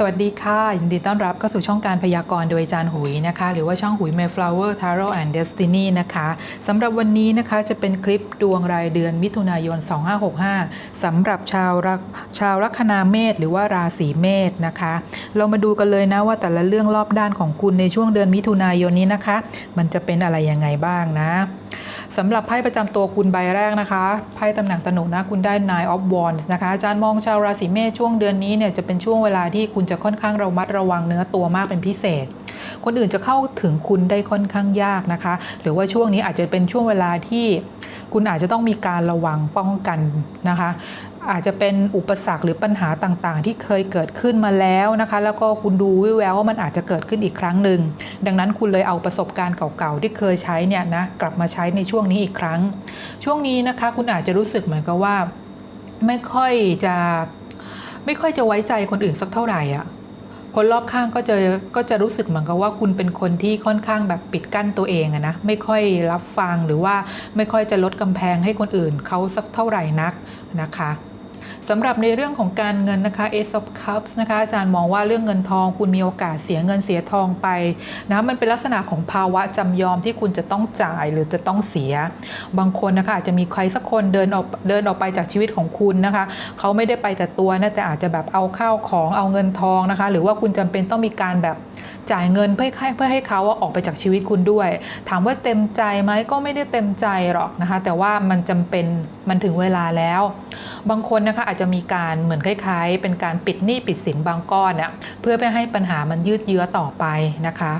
สวัสดีค่ะ ยินดีต้อนรับเข้าสู่ช่องการพยากรณ์โดยอาจารย์หุยนะคะ หรือว่าช่องหุย Mayflower Tarot and Destiny นะคะสำหรับวันนี้นะคะจะเป็นคลิปดวงรายเดือนมิถุนายน 2565สำหรับชาวรักชาวลัคนาเมษหรือว่าราศีเมษนะคะ เรามาดูกันเลยนะว่าแต่ละเรื่องรอบด้านของคุณในช่วงเดือนมิถุนายนนี้นะคะ มันจะเป็นอะไรยังไงบ้างนะ สำหรับไพ่ประจำตัวคุณใบแรกนะคะ ไพ่ตำแหน่งตนุนะ คุณได้ Nine of Wands นะคะ อาจารย์มองชาวราศีเมษช่วงเดือนนี้เนี่ยจะเป็นช่วงเวลาที่คุณจะค่อนข้างระมัดระวังเนื้อตัวมากเป็นพิเศษ คนอื่นจะเข้าถึงคุณได้ค่อนข้างยากนะคะ หรือว่าช่วงนี้อาจจะเป็นช่วงเวลาที่คุณอาจจะต้องมีการระวังป้องกันนะคะ อาจจะเป็นอุปสรรคหรือปัญหาต่างๆ ที่เคยเกิดขึ้นมาแล้วนะคะ แล้วก็คุณดูวิแววว่ามันอาจจะเกิดขึ้นอีกครั้งหนึ่งดังนั้นคุณเลยเอาประสบการณ์เก่าๆที่เคยใช้เนี่ยนะกลับมาใช้ในช่วงนี้อีกครั้ง ช่วงนี้นะคะ คุณอาจจะรู้สึกเหมือนกับว่า ไม่ค่อยจะไม่ค่อยจะไว้ใจคนอื่นสักเท่าไหร่อะคนรอบข้างก็จะก็จะรู้สึกเหมือนกับว่าคุณเป็นคนที่ค่อนข้างแบบปิดกั้นตัวเองอะนะไม่ค่อยรับฟังหรือว่าไม่ค่อยจะลดกำแพงให้คนอื่นเขาสักเท่าไหร่นักนะคะ สำหรับในเรื่องของการเงินนะคะ Ace of Cups นะคะอาจารย์มองว่าเรื่องเงินทองคุณมีโอกาสเสียเงินเสียทองไปนะมันเป็นลักษณะของภาวะจำยอมที่คุณจะต้องจ่ายหรือจะต้องเสีย บางคนนะคะอาจจะมีใครสักคนเดินออกเดินออกไปจากชีวิตของคุณนะคะ เขาไม่ได้ไปแต่ตัวนะแต่อาจจะแบบเอาข้าวของเอาเงินทองนะคะ หรือว่าคุณจำเป็นต้องมีการแบบ จ่ายเงินเพื่อให้เพื่อให้เขาออกไปจากชีวิตคุณด้วย ถามว่าเต็มใจไหมก็ไม่ได้เต็มใจหรอกนะคะ แต่ว่ามันจำเป็นมันถึงเวลาแล้ว บางคนนะคะอาจจะมีการเหมือนคล้ายๆ เป็นการปิดหนี้ปิดสินบางก้อนเนี่ยเพื่อไม่ให้ปัญหามันยืดเยื้อต่อไปนะคะ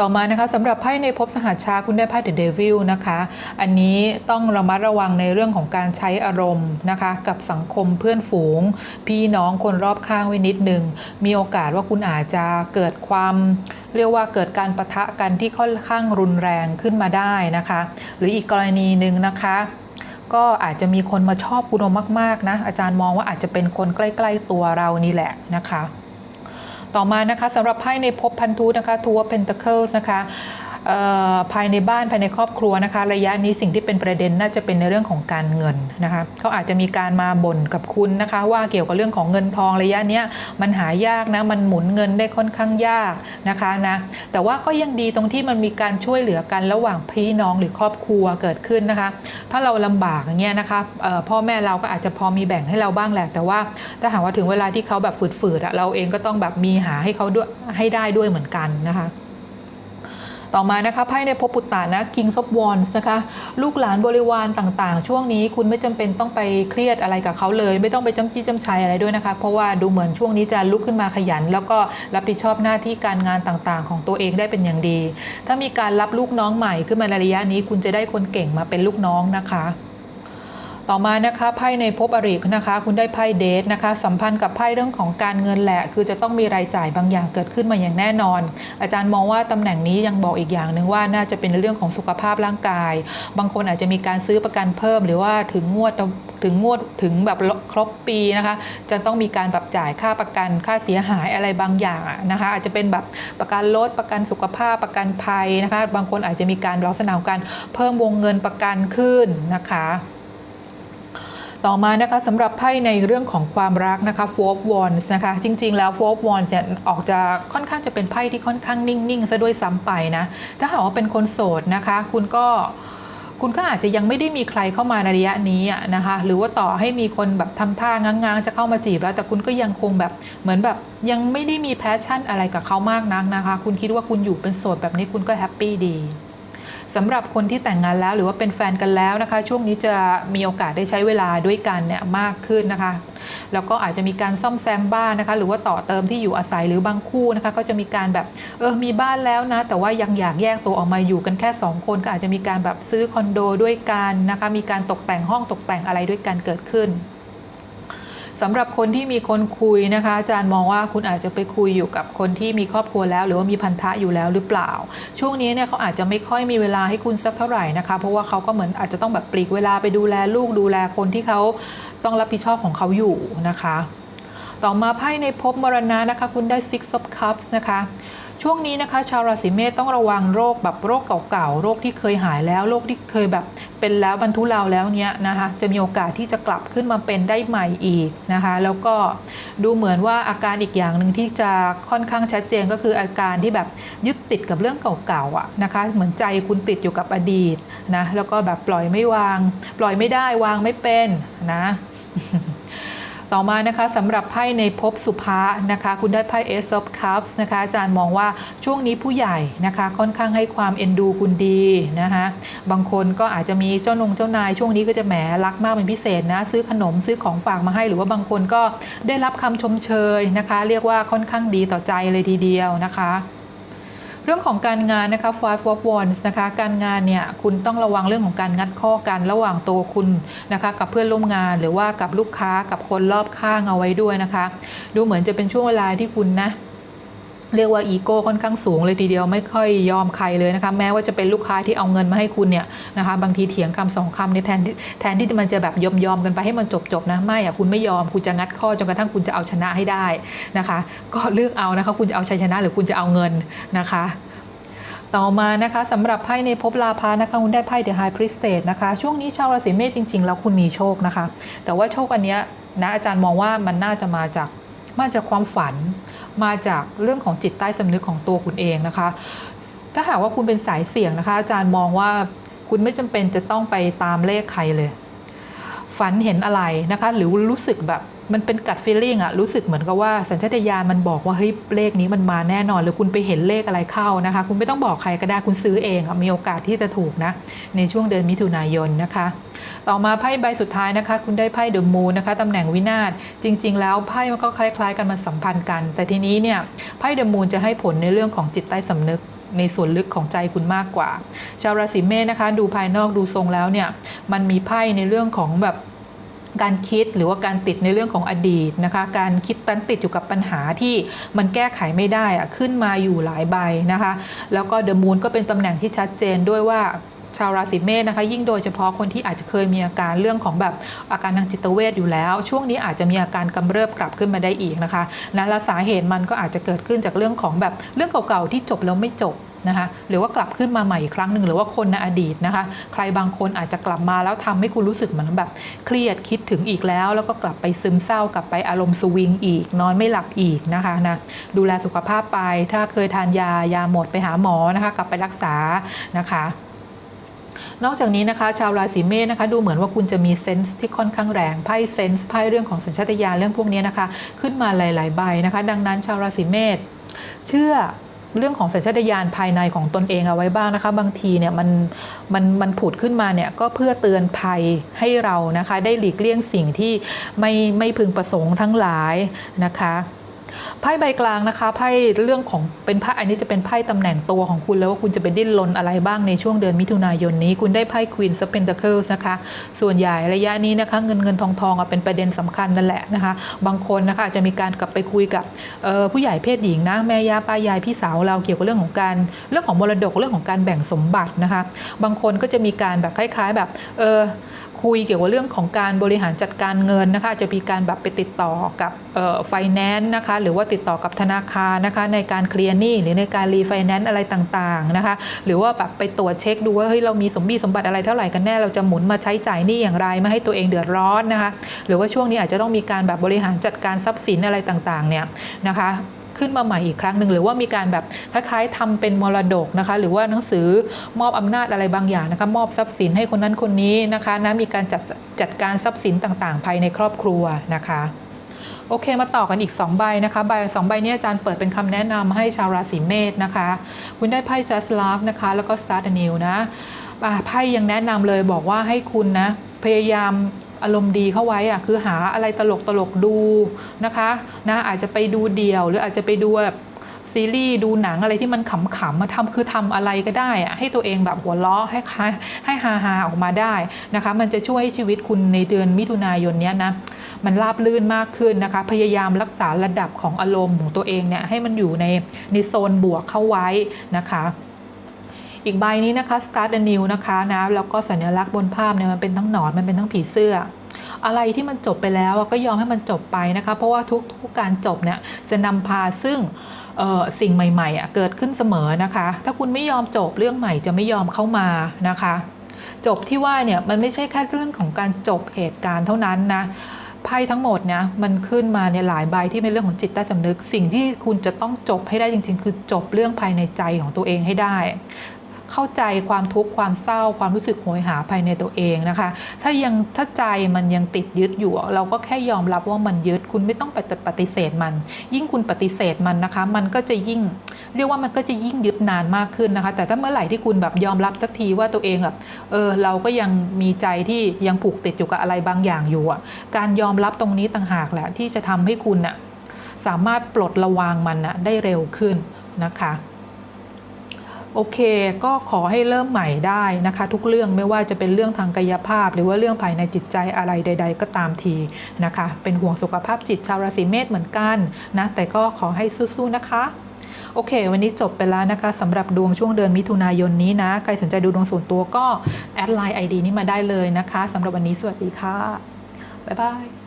ต่อมานะคะสำหรับไพ่ในภพสหัชชาคุณได้ไพ่เดอะเดวิลนะคะ อันนี้ต้องระมัดระวังในเรื่องของการใช้อารมณ์นะคะ กับสังคมเพื่อนฝูง พี่น้องคนรอบข้างไว้นิดนึง มีโอกาสว่าคุณอาจจะเกิดความ เรียกว่าเกิดการประทะกันที่ค่อนข้างรุนแรงขึ้นมาได้นะคะ หรืออีกกรณีหนึ่งนะคะก็อาจจะมีคนมาชอบคุณมาก ๆ นะ อาจารย์มองว่าอาจจะเป็นคนใกล้ ๆ ตัวเรานี่แหละนะคะ ต่อมานะคะสำหรับไพ่ในภพพันธุนะคะทัวร์เพนต c เคิลนะคะ ภายในบ้านภายในครอบครัวนะคะ ระยะนี้สิ่งที่เป็นประเด็นน่าจะเป็นในเรื่องของการเงินนะคะเขาอาจจะมีการมาบ่นกับคุณนะคะ ว่าเกี่ยวกับเรื่องของเงินทองระยะนี้มันหายากนะมันหมุนเงินได้ค่อนข้างยากนะคะนะแต่ว่าก็ยังดีตรงที่มันมีการช่วยเหลือกันระหว่างพี่น้องหรือครอบครัวเกิดขึ้นนะคะ ถ้าเราลำบากอย่างเงี้ยนะคะพ่อแม่เราก็อาจจะพอมีแบ่งให้เราบ้างแหละ แต่ว่าถ้าหากว่าถึงเวลาที่เขาแบบฝืดๆเราเองก็ต้องแบบมีหาให้เขาด้วยให้ได้ด้วยเหมือนกันนะคะ ต่อมานะคะไพ่ในภพปุตตานะ King of Wands นะคะ ลูกหลานบริวารต่างๆ ช่วงนี้คุณไม่จำเป็นต้องไปเครียดอะไรกับเขาเลย ไม่ต้องไปจ้ำจี้จ้ำชัยอะไรด้วยนะคะ เพราะว่าดูเหมือนช่วงนี้จะลุกขึ้นมาขยัน แล้วก็รับผิดชอบหน้าที่การงานต่างๆ ของตัวเองได้เป็นอย่างดี ถ้ามีการรับลูกน้องใหม่ขึ้นมาในระยะนี้ คุณจะได้คนเก่งมาเป็นลูกน้องนะคะ ต่อมานะคะไพ่ในภพอรินะคะ คุณได้ไพ่เดทนะคะ สัมพันธ์กับไพ่เรื่องของการเงินแหละ คือจะต้องมีรายจ่ายบางอย่างเกิดขึ้นมาอย่างแน่นอน อาจารย์มองว่าตำแหน่งนี้ยังบอกอีกอย่างหนึ่งว่าน่าจะเป็นเรื่องของสุขภาพร่างกาย บางคนอาจจะมีการซื้อประกันเพิ่ม หรือว่าถึงงวดถึงงวดถึงแบบครบปีนะคะ จะต้องมีการแบบจ่ายค่าประกันค่าเสียหายอะไรบางอย่างนะคะ อาจจะเป็นแบบประกันรถประกันสุขภาพประกันภัยนะคะ บางคนอาจจะมีการลักษณะของการเพิ่มวงเงินประกันขึ้นนะคะ ต่อมานะคะสำหรับไพ่ในเรื่องของความรักนะคะ Four of Wands นะคะ จริง ๆ แล้ว Four of Wands เนี่ยออกจะค่อนข้างจะเป็นไพ่ที่ค่อนข้างนิ่ง ๆ ซะด้วยซ้ำไปนะ ถ้าหากว่าเป็นคนโสดนะคะ คุณก็คุณก็อาจจะยังไม่ได้มีใครเข้ามาในระยะนี้นะคะ หรือว่าต่อให้มีคนแบบทำท่าง้างๆ จะเข้ามาจีบแล้ว แต่คุณก็ยังคงแบบเหมือนแบบยังไม่ได้มีแพชชั่นอะไรกับเขามากนักนะคะ คุณคิดว่าคุณอยู่เป็นโสดแบบนี้คุณก็แฮปปี้ดี สำหรับคนที่แต่งงานแล้วหรือว่าเป็นแฟนกันแล้วนะคะ ช่วงนี้จะมีโอกาสได้ใช้เวลาด้วยกันเนี่ยมากขึ้นนะคะ แล้วก็อาจจะมีการซ่อมแซมบ้านนะคะ หรือว่าต่อเติมที่อยู่อาศัยหรือบางคู่นะคะก็จะมีการแบบเออมีบ้านแล้วนะ แต่ว่ายังอยากแยกตัวออกมาอยู่กันแค่ 2 คนก็อาจจะมีการแบบซื้อคอนโดด้วยกันนะคะ มีการตกแต่งห้องตกแต่งอะไรด้วยกันเกิดขึ้น สำหรับคนที่มีคนคุยนะคะ อาจารย์มองว่าคุณอาจจะไปคุยอยู่กับคนที่มีครอบครัวแล้ว หรือว่ามีพันธะอยู่แล้วหรือเปล่า ช่วงนี้เนี่ยเขาอาจจะไม่ค่อยมีเวลาให้คุณสักเท่าไหร่นะคะ เพราะว่าเขาก็เหมือนอาจจะต้องแบบปลีกเวลาไปดูแลลูกดูแลคนที่เขาต้องรับผิดชอบของเขาอยู่นะคะ ต่อมาไพ่ในภพมรณะนะคะ คุณได้ Six of Cups นะคะช่วงนี้นะคะชาวราศีเมษต้องระวังโรคแบบโรคเก่าๆ โรคที่เคยหายแล้ว โรคที่เคยแบบ เป็นแล้วบรรทุเราแล้วเนี้ยนะคะจะมีโอกาสที่จะกลับขึ้นมาเป็นได้ใหม่อีกนะคะแล้วก็ดูเหมือนว่าอาการอีกอย่างหนึ่งที่จะค่อนข้างชัดเจนก็คืออาการที่แบบยึดติดกับเรื่องเก่าๆอะนะคะเหมือนใจคุณติดอยู่กับอดีตนะแล้วก็แบบปล่อยไม่วาง ปล่อยไม่ได้วางไม่เป็นนะ ต่อมานะคะสำหรับไพ่ในภพสุภานะคะ คุณได้ไพ่ Ace of Cups นะคะ อาจารย์มองว่าช่วงนี้ผู้ใหญ่นะคะ ค่อนข้างให้ความเอ็นดูคุณดีนะคะบางคนก็อาจจะมีเจ้านงเจ้านาย ช่วงนี้ก็จะแหมรักมากเป็นพิเศษนะ ซื้อขนมซื้อของฝากมาให้ หรือว่าบางคนก็ได้รับคำชมเชยนะคะ เรียกว่าค่อนข้างดีต่อใจเลยทีเดียวนะคะ เรื่องของการงานนะคะ five of wands นะคะ การงานเนี่ยคุณต้องระวังเรื่องของการงัดข้อกันระหว่างตัวคุณนะคะกับเพื่อนร่วมงานหรือว่ากับลูกค้ากับคนรอบข้างเอาไว้ด้วยนะคะ ดูเหมือนจะเป็นช่วงเวลาที่คุณนะ เรียกว่าอีโก้ค่อนข้างสูงเลยทีเดียวไม่ค่อยยอมใครเลยนะคะแม้ว่าจะเป็นลูกค้าที่เอาเงินมาให้คุณเนี่ยนะคะบางทีเถียงคำสองคำในยแทนที่แทนที่มันจะแบบยอมยอมกันไปให้มันจบจบนะไม่อะคุณไม่ยอมคุณจะงัดข้อจนกระทั่งคุณจะเอาชนะให้ได้นะคะ ก็เลือกเอานะคะคุณจะเอาชัยชนะหรือคุณจะเอาเงินนะคะต่อมานะคะสำหรับไพ่ในภพลาภานะคะคุณได้ไพ่ The High Priestess นะคะช่วงนี้ชาวราศีเมษจริงๆ แล้วคุณมีโชคนะคะ แต่ว่าโชคอันเนี้ยนะอาจารย์มองว่ามันน่าจะมาจาก มาจากความฝัน มาจากเรื่องของจิตใต้สำนึกของตัวคุณเองนะคะ ถ้าหากว่าคุณเป็นสายเสี่ยงนะคะ อาจารย์มองว่าคุณไม่จำเป็นจะต้องไปตามเลขใครเลย ฝันเห็นอะไรนะคะ หรือรู้สึกแบบมันเป็นกัดฟีลลิ่งอะรู้สึกเหมือนกับว่าสัญชาตญาณมันบอกว่าเฮ้ยเลขนี้มันมาแน่นอน หรือคุณไปเห็นเลขอะไรเข้านะคะ คุณไม่ต้องบอกใครก็ได้คุณซื้อเองอะมีโอกาสที่จะถูกนะ ในช่วงเดือนมิถุนายนนะคะ ต่อมาไพ่ใบสุดท้ายนะคะ คุณได้ไพ่เดอะมูนนะคะตำแหน่งวินาศจริง ๆ แล้วไพ่มันก็คล้าย ๆ กันมันสัมพันธ์กัน แต่ทีนี้เนี่ยไพ่เดอะมูนจะให้ผลในเรื่องของจิตใต้สำนึกในส่วนลึกของใจคุณมากกว่า ชาวราศีเมษนะคะ ดูภายนอกดูทรงแล้วเนี่ยมันมีไพ่ในเรื่องของแบบ การคิดหรือว่าการติดในเรื่องของอดีตนะคะ การคิดตันติดอยู่กับปัญหาที่มันแก้ไขไม่ได้อะขึ้นมาอยู่หลายใบนะคะ แล้วก็เดอะมูนก็เป็นตำแหน่งที่ชัดเจนด้วยว่าชาวราศีเมษนะคะ ยิ่งโดยเฉพาะคนที่อาจจะเคยมีอาการเรื่องของแบบอาการทางจิตเวชอยู่แล้ว ช่วงนี้อาจจะมีอาการกำเริบกลับขึ้นมาได้อีกนะคะนะและสาเหตุมันก็อาจจะเกิดขึ้นจากเรื่องของแบบเรื่องเก่าๆที่จบแล้วไม่จบ นะคะหรือว่ากลับขึ้นมาใหม่อีกครั้งหนึ่งหรือว่าคนในอดีตนะคะใครบางคนอาจจะกลับมาแล้วทำให้คุณรู้สึกเหมือนแบบเครียดคิดถึงอีกแล้ว แล้วก็กลับไปซึมเศร้ากลับไปอารมณ์สวิงอีก นอนไม่หลับอีกนะคะนะดูแลสุขภาพไป ถ้าเคยทานยายาหมดไปหาหมอนะคะกลับไปรักษานะคะนอกจากนี้นะคะ ชาวราศีเมษนะคะ ดูเหมือนว่าคุณจะมีเซนส์ที่ค่อนข้างแรงไพ่เซนส์ไพ่เรื่องของสัญชาตญาณเรื่องพวกนี้นะคะ ขึ้นมาหลาย ๆ ใบนะคะ ดังนั้นชาวราศีเมษเชื่อ เรื่องของสัญชาตญาณภายในของตนเองเอาไว้บ้างนะคะ บางทีเนี่ยมันมันมันผุดขึ้นมาเนี่ยก็เพื่อเตือนภัยให้เรานะคะ ได้หลีกเลี่ยงสิ่งที่ไม่ไม่พึงประสงค์ทั้งหลายนะคะ ไพ่ใบกลางนะคะไพ่เรื่องของเป็นไพ่อันนี้จะเป็นไพ่ตำแหน่งตัวของคุณแล้วว่าคุณจะไปดิ้นรนอะไรบ้างในช่วงเดือนมิถุนายนนี้ คุณได้ไพ่ Queen of Pentacles นะคะ ส่วนใหญ่ระยะนี้นะคะเงินเงินทองทองอะเป็นประเด็นสำคัญนั่นแหละนะคะ บางคนนะคะจะมีการกลับไปคุยกับผู้ใหญ่เพศหญิงนะแม่ย่าป้ายายพี่สาวเราเกี่ยวกับเรื่องของการเรื่องของมรดกเรื่องของการแบ่งสมบัตินะคะ บางคนก็จะมีการแบบคล้ายๆ แบบเออคุยเกี่ยวกับเรื่องของการบริหารจัดการเงินนะคะ จะมีการแบบไปติดต่อกับไฟแนนซ์นะคะหรือว่าติดต่อกับธนาคารนะคะในการเคลียร์หนี้หรือในการรีไฟแนนซ์อะไรต่างๆนะคะหรือว่าแบบไปตรวจเช็คดูว่าเฮ้ยเรามีสมบัติสมบัติอะไรเท่าไหร่กันแน่เราจะหมุนมาใช้จ่ายหนี้อย่างไรไม่ให้ตัวเองเดือดร้อนนะคะหรือว่าช่วงนี้อาจจะต้องมีการแบบบริหารจัดการทรัพย์สินอะไรต่างๆเนี่ยนะคะขึ้นมาใหม่อีกครั้งหนึ่งหรือว่ามีการแบบคล้ายๆทำเป็นมรดกนะคะ หรือว่าหนังสือมอบอำนาจอะไรบางอย่างนะคะ มอบทรัพย์สินให้คนนั้นคนนี้นะคะนะมีการจัดจัดการทรัพย์สินต่างๆ ภายในครอบครัวนะคะ โอเคมาต่อกันอีก 2 ใบนะคะใบสองใบนี้อาจารย์เปิดเป็นคำแนะนำให้ชาวราศีเมษนะคะ คุณได้ไพ่ just love นะคะ แล้วก็ start anew นะไพ่ยังแนะนำเลยบอกว่าให้คุณนะ พยายามอารมณ์ดีเข้าไว้อะคือหาอะไรตลกตลกดูนะคะนะอาจจะไปดูเดี่ยว หรืออาจจะไปดูแบบ ซีรีส์ดูหนังอะไรที่มันขำๆมาทำคือทำอะไรก็ได้อะให้ตัวเองแบบหัวเราะให้คายให้ฮาฮาๆออกมาได้นะคะ มันจะช่วยให้ชีวิตคุณในเดือนมิถุนายนเนี้ยนะมันราบลื่นมากขึ้นนะคะ พยายามรักษาระดับของอารมณ์ของตัวเองเนี่ยให้มันอยู่ในในโซนบวกเข้าไว้นะคะอีกใบนี้นะคะ start a new นะคะนะแล้วก็สัญลักษณ์บนภาพเนี่ยมันเป็นทั้งหนอนมันเป็นทั้งผีเสื้อ อะไรที่มันจบไปแล้วก็ยอมให้มันจบไปนะคะเพราะว่าทุกทุกการจบเนี่ยจะนำพาซึ่งสิ่งใหม่ๆเกิดขึ้นเสมอนะคะ ถ้าคุณไม่ยอมจบเรื่องใหม่จะไม่ยอมเข้ามานะคะ จบที่ว่าเนี่ยมันไม่ใช่แค่เรื่องของการจบเหตุการณ์เท่านั้นนะไพ่ทั้งหมดเนี่ยมันขึ้นมาเนี่ยหลายใบที่เป็นเรื่องของจิตใต้สำนึก สิ่งที่คุณจะต้องจบให้ได้จริง ๆ คือจบเรื่องภายในใจของตัวเองให้ได้ เข้าใจความทุกข์ความเศร้า ความรู้สึกโหยหาภายในตัวเองนะคะ ถ้ายังถ้าใจมันยังติดยึดอยู่ เราก็แค่ยอมรับว่ามันยึดคุณไม่ต้องไปปฏิเสธมัน ยิ่งคุณปฏิเสธมันนะคะ มันก็จะยิ่ง เรียกว่ามันก็จะยิ่งยึดนานมากขึ้นนะคะ แต่ถ้าเมื่อไหร่ที่คุณแบบยอมรับสักทีว่าตัวเองแบบเออเราก็ยังมีใจที่ยังผูกติดอยู่กับอะไรบางอย่างอยู่อะการยอมรับตรงนี้ต่างหากแหละที่จะทำให้คุณน่ะสามารถปลดระวางมันน่ะได้เร็วขึ้นนะคะ โอเค ก็ขอให้เริ่มใหม่ได้นะคะ ทุกเรื่องไม่ว่าจะเป็นเรื่องทางกายภาพ หรือว่าเรื่องภายในจิตใจอะไรใด ๆ ก็ตามทีนะคะ เป็นห่วงสุขภาพจิตชาวราศีเมษเหมือนกันนะแต่ก็ขอให้สู้ๆนะคะโอเค วันนี้จบไปแล้วนะคะสำหรับดวงช่วงเดือนมิถุนายนนี้นะ ใครสนใจดูดวงส่วนตัวก็ แอดไลน์ ID นี้มาได้เลยนะคะสำหรับวันนี้สวัสดีค่ะ บ๊ายบาย